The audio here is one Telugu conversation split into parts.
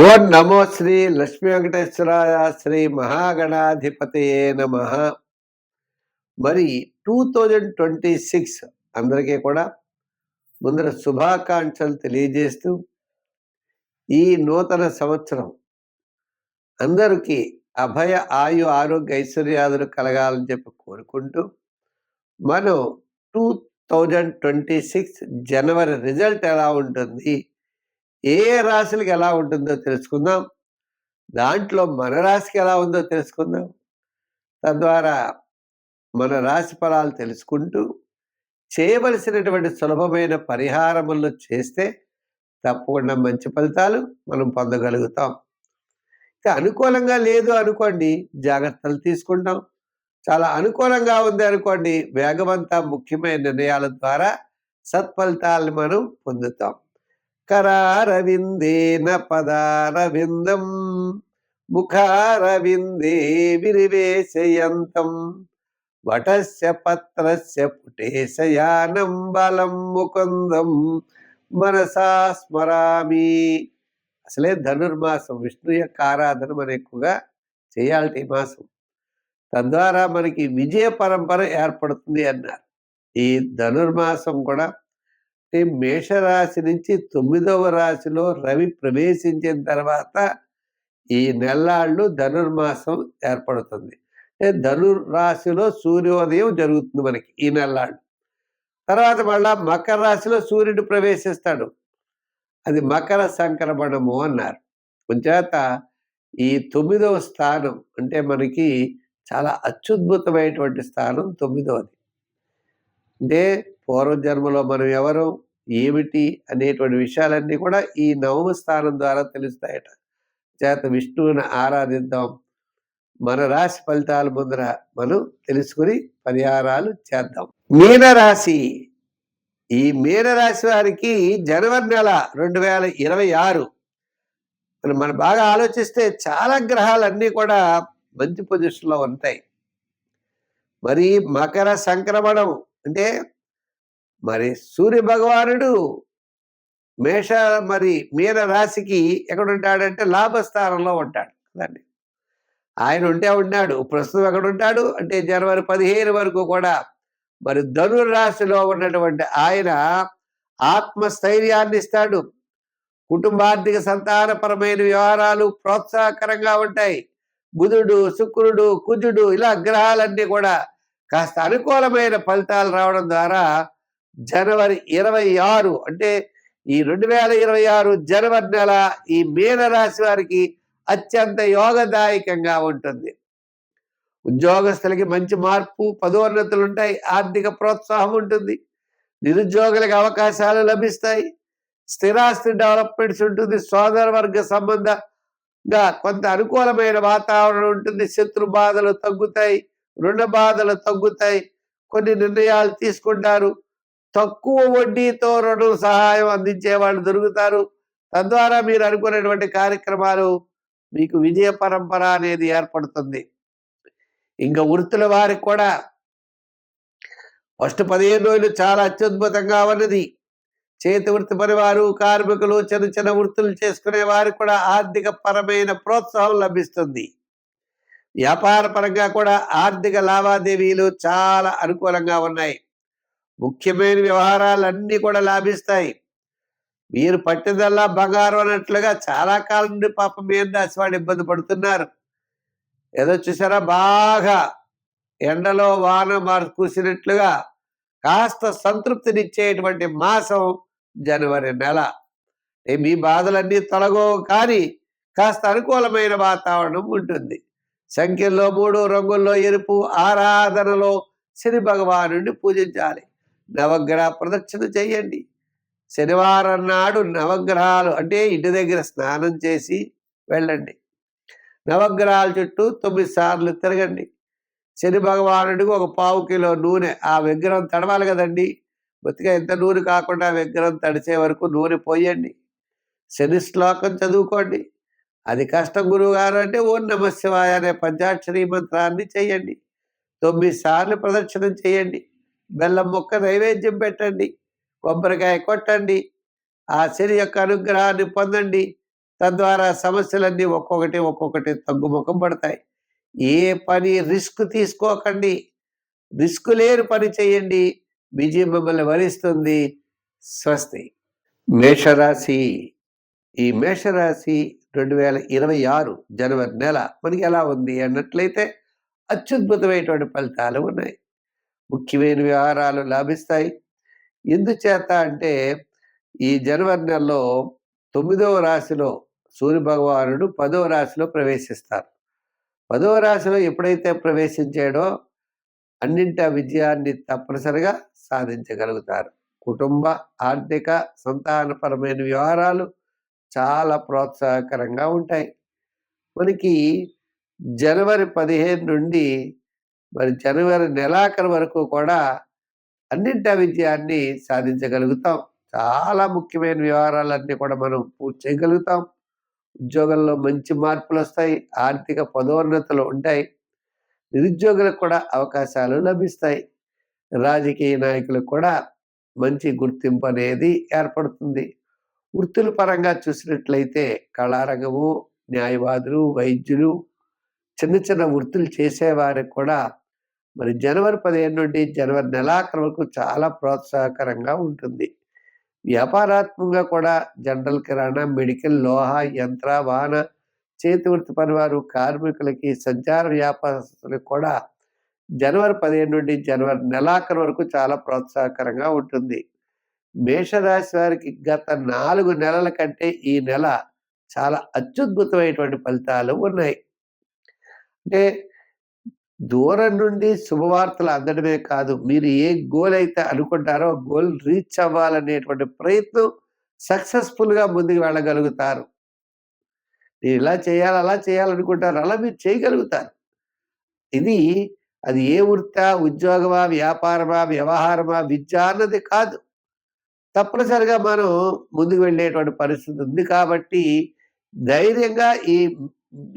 ఓం నమో శ్రీ లక్ష్మీ వెంకటేశ్వరాయ శ్రీ మహాగణాధిపతయే నమ. మరి టూ థౌజండ్ ట్వంటీ సిక్స్ అందరికీ కూడా ముందర శుభాకాంక్షలు తెలియజేస్తూ ఈ నూతన సంవత్సరం అందరికీ అభయ ఆయు ఆరోగ్య ఐశ్వర్యాదులు కలగాలని చెప్పి కోరుకుంటూ మనం టూ థౌజండ్ ట్వంటీ సిక్స్ జనవరి రిజల్ట్ ఎలా ఉంటుంది? ఏ రాశులకు ఎలా ఉంటుందో తెలుసుకుందాం. దాంట్లో మన రాశికి ఎలా ఉందో తెలుసుకుందాం. తద్వారా మన రాశి ఫలాలు తెలుసుకుంటూ చేయవలసినటువంటి సులభమైన పరిహారములు చేస్తే తప్పకుండా మంచి ఫలితాలు మనం పొందగలుగుతాం. ఇక అనుకూలంగా లేదు అనుకోండి జాగ్రత్తలు తీసుకుంటాం. చాలా అనుకూలంగా ఉంది అనుకోండి వేగవంత ముఖ్యమైన నిర్ణయాల ద్వారా సత్ఫలితాలను మనం పొందుతాం. కరారవిందేన పదారవిందం ముఖారవిందే విరివేశయంతం వటస్య పత్రస్య పుటేశయానం బలం ముకుందం మనసా స్మరామి. అసలే ధనుర్మాసం విష్ణు యొక్క ఆరాధన మనం ఎక్కువగా చేయాలి ఈ మాసం. తద్వారా మనకి విజయ పరంపర ఏర్పడుతుంది అన్నారు. ఈ ధనుర్మాసం కూడా అంటే మేషరాశి నుంచి తొమ్మిదవ రాశిలో రవి ప్రవేశించిన తర్వాత ఈ నెల్లాళ్ళు ధనుర్మాసం ఏర్పడుతుంది. ధనుర్రాశిలో సూర్యోదయం జరుగుతుంది మనకి ఈ నెల్లాళ్ళు. తర్వాత మళ్ళా మకర రాశిలో సూర్యుడు ప్రవేశిస్తాడు. అది మకర సంక్రమణము అన్నారు. కొంచేత ఈ తొమ్మిదవ స్థానం అంటే మనకి చాలా అత్యుద్భుతమైనటువంటి స్థానం తొమ్మిదవది. అంటే పూర్వజన్మలో మనం ఎవరు ఏమిటి అనేటువంటి విషయాలన్నీ కూడా ఈ నవమ స్థానం ద్వారా తెలుస్తాయట. చేత విష్ణువుని ఆరాధిద్దాం. మన రాశి ఫలితాల ముందర మనం తెలుసుకుని పరిహారాలు చేద్దాం. మీనరాశి. ఈ మీనరాశి వారికి జనవరి నెల రెండు వేల ఇరవై ఆరు. మనం బాగా ఆలోచిస్తే చాలా గ్రహాలన్నీ కూడా మంచి పొజిషన్లో ఉంటాయి. మరి మకర సంక్రమణం అంటే మరి సూర్య భగవానుడు మేష మరి మీన రాశికి ఎక్కడ ఉంటాడంటే లాభస్థానంలో ఉంటాడు కదండి. ఆయన ఉంటే ఉన్నాడు ప్రస్తుతం ఎక్కడ ఉంటాడు అంటే జనవరి పదిహేను వరకు కూడా మరి ధనుర్రాశిలో ఉన్నటువంటి ఆయన ఆత్మస్థైర్యాన్ని ఇస్తాడు. కుటుంబార్థిక సంతానపరమైన వ్యవహారాలు ప్రోత్సాహకరంగా ఉంటాయి. బుధుడు శుక్రుడు కుజుడు ఇలా గ్రహాలన్నీ కూడా కాస్త అనుకూలమైన ఫలితాలు రావడం ద్వారా జనవరి ఇరవై ఆరు అంటే ఈ రెండు వేల ఇరవై ఆరు జనవరి నెల ఈ మీనరాశి వారికి అత్యంత యోగదాయకంగా ఉంటుంది. ఉద్యోగస్తులకి మంచి మార్పు పదోన్నతులు ఉంటాయి ఆర్థిక ప్రోత్సాహం ఉంటుంది నిరుద్యోగులకు అవకాశాలు లభిస్తాయి స్థిరాస్తి డెవలప్మెంట్స్ ఉంటుంది సోదర వర్గ సంబంధంగా కొంత అనుకూలమైన వాతావరణం ఉంటుంది శత్రు బాధలు తగ్గుతాయి రుణ బాధలు తగ్గుతాయి కొన్ని నిర్ణయాలు తీసుకుంటారు తక్కువ వడ్డీతో రుణం సహాయం అందించే వాళ్ళు దొరుకుతారు. తద్వారా మీరు అనుకునేటువంటి కార్యక్రమాలు మీకు విజయ పరంపర అనేది ఏర్పడుతుంది. ఇంకా వృత్తుల వారికి కూడా ఫస్ట్ పదిహేను రోజులు చాలా అత్యద్భుతంగా ఉన్నది. చేతి వృత్తి పనివారు కార్మికులు చిన్న చిన్న వృత్తులు చేసుకునే వారికి కూడా ఆర్థిక పరమైన ప్రోత్సాహం లభిస్తుంది. వ్యాపార పరంగా కూడా ఆర్థిక లావాదేవీలు చాలా అనుకూలంగా ఉన్నాయి. ముఖ్యమైన వ్యవహారాలన్నీ కూడా లాభిస్తాయి. మీరు పట్టిదల్లా బంగారం అన్నట్లుగా చాలా కాలం నుండి పాపం మీద రాసి వాళ్ళు ఇబ్బంది పడుతున్నారు. ఏదో చూసారా? బాగా ఎండలో వాన మార్ కూసినట్లుగా కాస్త సంతృప్తినిచ్చేటువంటి మాసం జనవరి నెల. మీ బాధలన్నీ తొలగో కానీ కాస్త అనుకూలమైన వాతావరణం ఉంటుంది. సంఖ్యల్లో మూడు రంగుల్లో ఎరుపు ఆరాధనలో శని భగవానుడిని పూజించాలి. నవగ్రహ ప్రదక్షిణ చేయండి. శనివారం నాడు నవగ్రహాలు అంటే ఇంటి దగ్గర స్నానం చేసి వెళ్ళండి. నవగ్రహాల చుట్టూ తొమ్మిది సార్లు తిరగండి. శని భగవానుడికి ఒక పావు కిలో నూనె ఆ విగ్రహం తడవాలి కదండి. బొత్తిగా ఎంత నూనె కాకుండా విగ్రహం తడిచే వరకు నూనె పోయండి. శని శ్లోకం చదువుకోండి. అది కష్టం గురువు గారు అంటే ఓం నమ శివాయ అనే పంచాక్షరీ మంత్రాన్ని చేయండి. తొమ్మిది సార్లు ప్రదక్షిణం చేయండి. బెల్లం మొక్క నైవేద్యం పెట్టండి కొబ్బరికాయ కొట్టండి ఆ శని యొక్క అనుగ్రహాన్ని పొందండి. తద్వారా సమస్యలన్నీ ఒక్కొక్కటి ఒక్కొక్కటి తగ్గుముఖం పడతాయి. ఏ పని రిస్క్ తీసుకోకండి. రిస్క్ లేని పని చేయండి. విజయం మిమ్మల్ని వరిస్తుంది. స్వస్తి. మేషరాశి. ఈ మేషరాశి రెండు వేల ఇరవై ఆరు జనవరి నెల మనకి ఎలా ఉంది అన్నట్లయితే అత్యద్భుతమైనటువంటి ఫలితాలు ఉన్నాయి. ముఖ్యమైన వ్యవహారాలు లాభిస్తాయి. ఎందుచేత అంటే ఈ జనవరి నెలలో తొమ్మిదవ రాశిలో సూర్య భగవానుడు పదవ రాశిలో ప్రవేశిస్తారు. పదవ రాశిలో ఎప్పుడైతే ప్రవేశించాడో అన్నింటి విజయాన్ని తప్పనిసరిగా సాధించగలుగుతారు. కుటుంబ ఆర్థిక సంతానపరమైన వ్యవహారాలు చాలా ప్రోత్సాహకరంగా ఉంటాయి. మనకి జనవరి పదిహేను నుండి మరి జనవరి నెలాఖరు వరకు కూడా అన్నింటి విజయాన్ని సాధించగలుగుతాం. చాలా ముఖ్యమైన వ్యవహారాలన్నీ కూడా మనం పూర్తి చేయగలుగుతాం. ఉద్యోగంలో మంచి మార్పులు వస్తాయి. ఆర్థిక పదోన్నతులు ఉంటాయి. నిరుద్యోగులకు కూడా అవకాశాలు లభిస్తాయి. రాజకీయ నాయకులకు కూడా మంచి గుర్తింపు అనేది ఏర్పడుతుంది. వృత్తుల పరంగా చూసినట్లయితే కళారంగము న్యాయవాదులు వైద్యులు చిన్న చిన్న వృత్తులు చేసేవారికి కూడా మరి జనవరి పదిహేను నుండి జనవరి నెలాఖరు వరకు చాలా ప్రోత్సాహకరంగా ఉంటుంది. వ్యాపారాత్మకంగా కూడా జనరల్ కిరాణా మెడికల్ లోహ యంత్ర వాహన చేతి వృత్తి పనివారు కార్మికులకి సంచార వ్యాపారస్తులకు కూడా జనవరి పదిహేను నుండి జనవరి నెలాఖరు వరకు చాలా ప్రోత్సాహకరంగా ఉంటుంది. మేషరాశి వారికి గత నాలుగు నెలల కంటే ఈ నెల చాలా అత్యద్భుతమైనటువంటి ఫలితాలు ఉన్నాయి. అంటే దూరం నుండి శుభవార్తలు అందడమే కాదు మీరు ఏ గోల్ అయితే అనుకుంటారో గోల్ రీచ్ అవ్వాలనేటువంటి ప్రయత్నం సక్సెస్ఫుల్గా ముందుకు వెళ్ళగలుగుతారు. నేను ఇలా చేయాలి అలా చేయాలనుకుంటారు అలా మీరు చేయగలుగుతారు. ఇది అది ఏ వృత్తా ఉద్యోగమా వ్యాపారమా వ్యవహారమా విద్య అన్నది కాదు. తప్పనిసరిగా మనం ముందుకు వెళ్ళేటువంటి పరిస్థితి ఉంది కాబట్టి ధైర్యంగా ఈ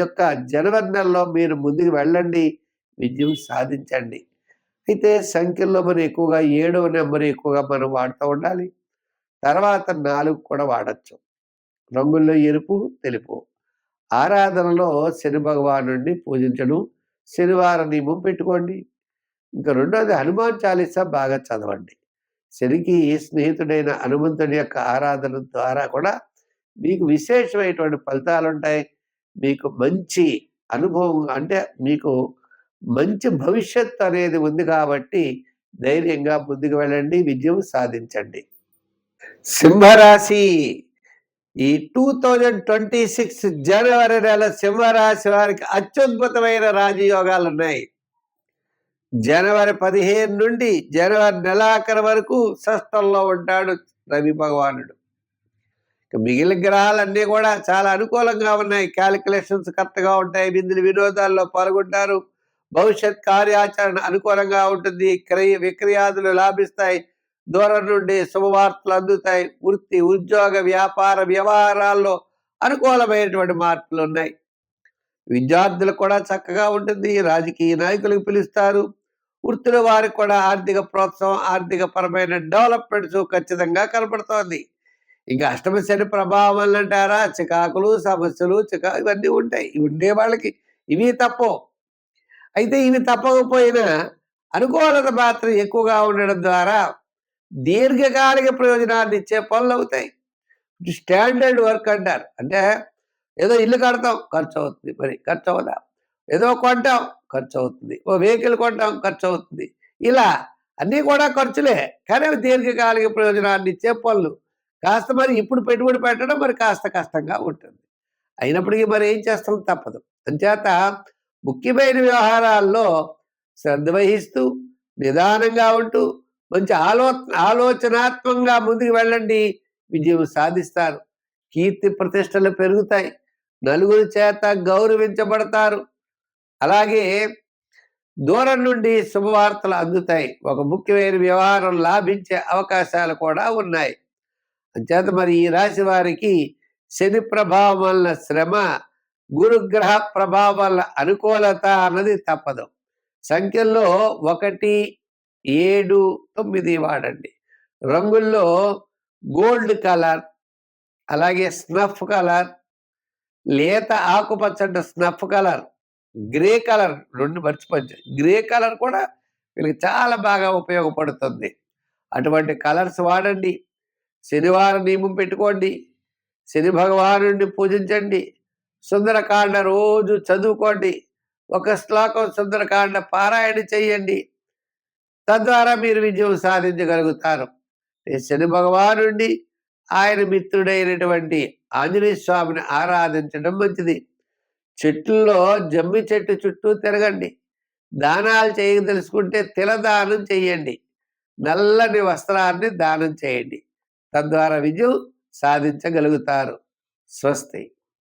యొక్క జనవరి నెలలో మీరు ముందుకు వెళ్ళండి. విజయం సాధించండి. అయితే సంఖ్యల్లో మనం ఎక్కువగా ఏడవ నెంబర్ ఎక్కువగా మనం వాడుతూ ఉండాలి. తర్వాత నాలుగు కూడా వాడచ్చు. రంగుల్లో ఎరుపు తెలుపు. ఆరాధనలో శని భగవాను పూజించడం శనివార నియమం పెట్టుకోండి. ఇంకా రెండోది హనుమాన్ చాలీసా బాగా చదవండి. శనికి స్నేహితుడైన హనుమంతుడి యొక్క ఆరాధన ద్వారా కూడా మీకు విశేషమైనటువంటి ఫలితాలు ఉంటాయి మీకు మంచి అనుభవం అంటే మీకు మంచి భవిష్యత్తు అనేది ఉంది కాబట్టి ధైర్యంగా ముందుకు వెళ్ళండి విజయం సాధించండి. సింహరాశి. ఈ టూ థౌజండ్ ట్వంటీ సిక్స్ జనవరి నెల సింహరాశి వారికి అత్యద్భుతమైన రాజయోగాలు ఉన్నాయి. జనవరి పదిహేను నుండి జనవరి నెలాఖరు వరకు షష్టంలో ఉంటాడు రవి భగవానుడు. మిగిలిన గ్రహాలన్నీ కూడా చాలా అనుకూలంగా ఉన్నాయి. క్యాలిక్యులేషన్స్ కరెక్ట్గా ఉంటాయి. బిందులు వినోదాల్లో పాల్గొంటారు. భవిష్యత్ కార్యాచరణ అనుకూలంగా ఉంటుంది. క్రయ విక్రయాదులు లాభిస్తాయి. దూరం నుండి శుభవార్తలు అందుతాయి. వృత్తి ఉద్యోగ వ్యాపార వ్యవహారాల్లో అనుకూలమైనటువంటి మార్పులు ఉన్నాయి. విద్యార్థులు కూడా చక్కగా ఉంటుంది. రాజకీయ నాయకులకు పిలుస్తారు. వృత్తుల వారికి కూడా ఆర్థిక ప్రోత్సాహం ఆర్థిక పరమైన డెవలప్మెంట్స్ ఖచ్చితంగా కనపడుతోంది. ఇంకా అష్టమ శని ప్రభావం అంటారా? చికాకులు సమస్యలు చికా ఇవన్నీ ఉంటాయి. ఉండే వాళ్ళకి ఇవి తప్పు అయితే ఇవి తప్పకపోయినా అనుకూలత మాత్రం ఎక్కువగా ఉండడం ద్వారా దీర్ఘకాలిక ప్రయోజనాన్ని ఇచ్చే పనులు అవుతాయి. స్టాండర్డ్ వర్క్ అంటారు. అంటే ఏదో ఇల్లు కడతాం ఖర్చు అవుతుంది మరి ఖర్చు అవుదా ఏదో కొంటాం ఖర్చు అవుతుంది ఓ వెహికల్ కొంటాం ఖర్చు అవుతుంది ఇలా అన్నీ కూడా ఖర్చులే. కానీ దీర్ఘకాలిక ప్రయోజనాన్ని ఇచ్చే పనులు. కాస్త మరి ఇప్పుడు పెట్టుబడి పెట్టడం మరి కాస్త కష్టంగా ఉంటుంది. అయినప్పటికీ మరి ఏం చేస్తాం? తప్పదు. అంచేత ముఖ్యమైన వ్యవహారాల్లో శ్రద్ధ వహిస్తూ నిదానంగా ఉంటూ మంచి ఆలో ఆలోచనాత్మకంగా ముందుకు వెళ్ళండి. విజయం సాధిస్తారు. కీర్తి ప్రతిష్టలు పెరుగుతాయి. నలుగురి చేత గౌరవించబడతారు. అలాగే దూరం నుండి శుభవార్తలు అందుతాయి. ఒక ముఖ్యమైన వ్యవహారం లాభించే అవకాశాలు కూడా ఉన్నాయి. అంచేత మరి ఈ రాశి వారికి శని ప్రభావం వల్ల శ్రమ గురుగ్రహ ప్రభావాల అనుకూలత అన్నది తప్పదు. సంఖ్యల్లో ఒకటి ఏడు తొమ్మిది వాడండి. రంగుల్లో గోల్డ్ కలర్ అలాగే స్నఫ్ కలర్ లేత ఆకుపచ్చ స్నఫ్ కలర్ గ్రే కలర్ రెండు మర్చిపోవచ్చు గ్రే కలర్ కూడా వీళ్ళకి చాలా బాగా ఉపయోగపడుతుంది. అటువంటి కలర్స్ వాడండి. శనివారం నియమం పెట్టుకోండి. శని భగవానుడిని పూజించండి. సుందరకాండ రోజు చదువుకోండి. ఒక శ్లోకం సుందరకాండ పారాయణ చెయ్యండి తద్వారా మీరు విజయం సాధించగలుగుతారు. ఈ శని భగవాను ఆయన మిత్రుడైనటువంటి ఆంజనేయ స్వామిని ఆరాధించడం మంచిది. చెట్లలో జమ్మి చెట్టు చుట్టూ తిరగండి. దానాలు చేయ తెలుసుకుంటే తిలదానం చెయ్యండి నల్లని వస్త్రాన్ని దానం చేయండి. తద్వారా విజయం సాధించగలుగుతారు. స్వస్తి.